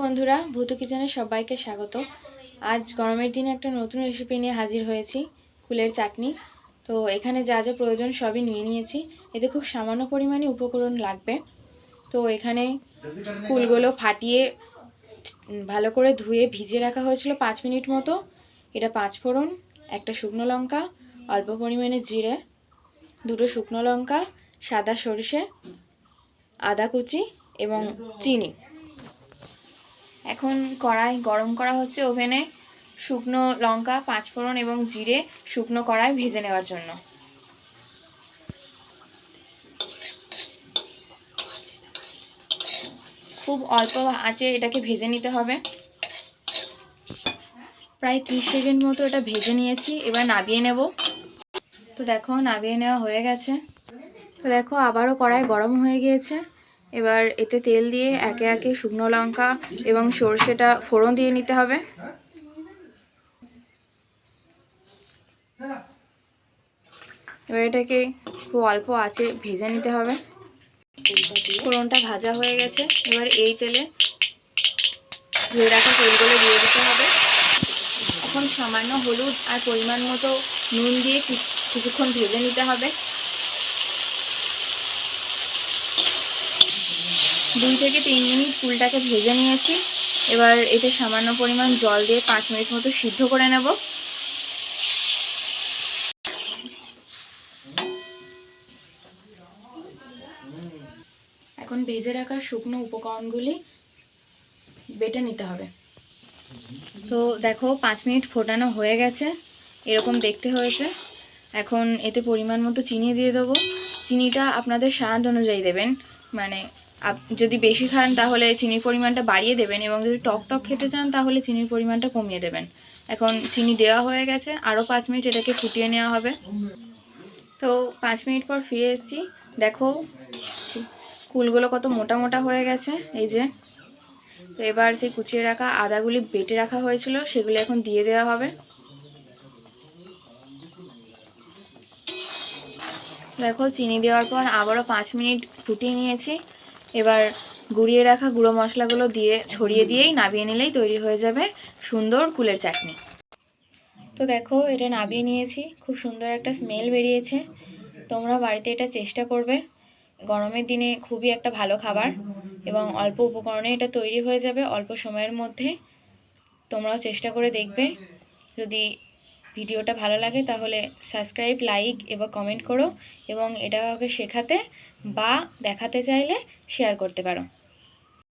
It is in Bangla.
বন্ধুরা, ভূতু কিচেনে সবাইকে স্বাগত। আজ গরমের দিনে একটা নতুন রেসিপি নিয়ে হাজির হয়েছি, কুলের চাটনি। তো এখানে যা যা প্রয়োজন সবই নিয়ে নিয়েছি। এতে খুব সামান্য পরিমাণে উপকরণ লাগবে। তো এখানে কুলগুলো ফাটিয়ে ভালো করে ধুয়ে ভিজিয়ে রাখা হয়েছিল পাঁচ মিনিট মতো। এটা পাঁচ ফোড়ন, একটা শুকনো লঙ্কা, অল্প পরিমাণে জিরে, দুটো শুকনো লঙ্কা, সাদা সরষে, আদা কুচি এবং চিনি। এখন কড়াই গরম করা হচ্ছে ওভেনে শুকনো লঙ্কা, পাঁচফোড়ন এবং জিরে শুকনো কড়াই ভেজে নেওয়ার জন্য। খুব অল্প আঁচে এটাকে ভেজে নিতে হবে। প্রায় ত্রিশ সেকেন্ড মতো এটা ভেজে নিয়েছি, এবার নাবিয়ে নেব। তো দেখো, নাবিয়ে নেওয়া হয়ে গেছে। তো দেখো, আবারও কড়াই গরম হয়ে গিয়েছে। এবার এতে তেল দিয়ে একে একে শুকনো লঙ্কা এবং সর্ষেটা ফোড়ন দিয়ে নিতে হবে। এবার এটাকে খুব অল্প আঁচে ভেজে নিতে হবে। ফোড়নটা ভাজা হয়ে গেছে। এবার এই তেলে ধুয়ে রাখা তেলগুলো দিয়ে দিতে হবে। এখন সামান্য হলুদ আর পরিমাণ মতো নুন দিয়ে কিছুক্ষণ ভেজে নিতে হবে। দুই থেকে তিন মিনিট ফুলটাকে ভেজে নিয়েছি। এবার এতে সামান্য পরিমাণ জল দিয়ে পাঁচ মিনিট মতো সিদ্ধ করে নেব। এখন ভেজে রাখা শুকনো উপকরণগুলি বেটে নিতে হবে। তো দেখো, পাঁচ মিনিট ফোটানো হয়ে গেছে। এরকম দেখতে হয়েছে। এখন এতে পরিমাণ মতো চিনি দিয়ে দেবো। চিনিটা আপনাদের স্বাদ অনুযায়ী দেবেন। মানে যদি বেশি খান তাহলে চিনির পরিমাণটা বাড়িয়ে দেবেন এবং যদি টক টক খেতে চান তাহলে চিনির পরিমাণটা কমিয়ে দেবেন। এখন চিনি দেওয়া হয়ে গেছে আরও পাঁচ মিনিট এটাকে ফুটিয়ে নেওয়া হবে। তো পাঁচ মিনিট পর ফিরে এসেছি। দেখো, কুলগুলো কত মোটা মোটা হয়ে গেছে, এই যে। তো এবার সেই কুচিয়ে রাখা আদাগুলি বেটে রাখা হয়েছিল, সেগুলি এখন দিয়ে দেওয়া হবে। দেখো, চিনি দেওয়ার পর আবারও পাঁচ মিনিট ফুটিয়ে নিয়েছি। এবার গুঁড়িয়ে রাখা গুঁড়ো মশলাগুলো দিয়ে ছড়িয়ে দিয়েই নাবিয়ে নিলেই তৈরি হয়ে যাবে সুন্দর কুলের চাটনি। তো দেখো, এটা নাবিয়ে নিয়েছি। খুব সুন্দর একটা স্মেল বেরিয়েছে। তোমরা বাড়িতে এটা চেষ্টা করবে। গরমের দিনে খুবই একটা ভালো খাবার এবং অল্প উপকরণে এটা তৈরি হয়ে যাবে অল্প সময়ের মধ্যে। তোমরাও চেষ্টা করে দেখবে। যদি ভিডিওটা ভালো লাগে তাহলে সাবস্ক্রাইব, লাইক এবং কমেন্ট করো এবং এটা কাউকে শেখাতে বা দেখাতে চাইলে শেয়ার করতে পারো।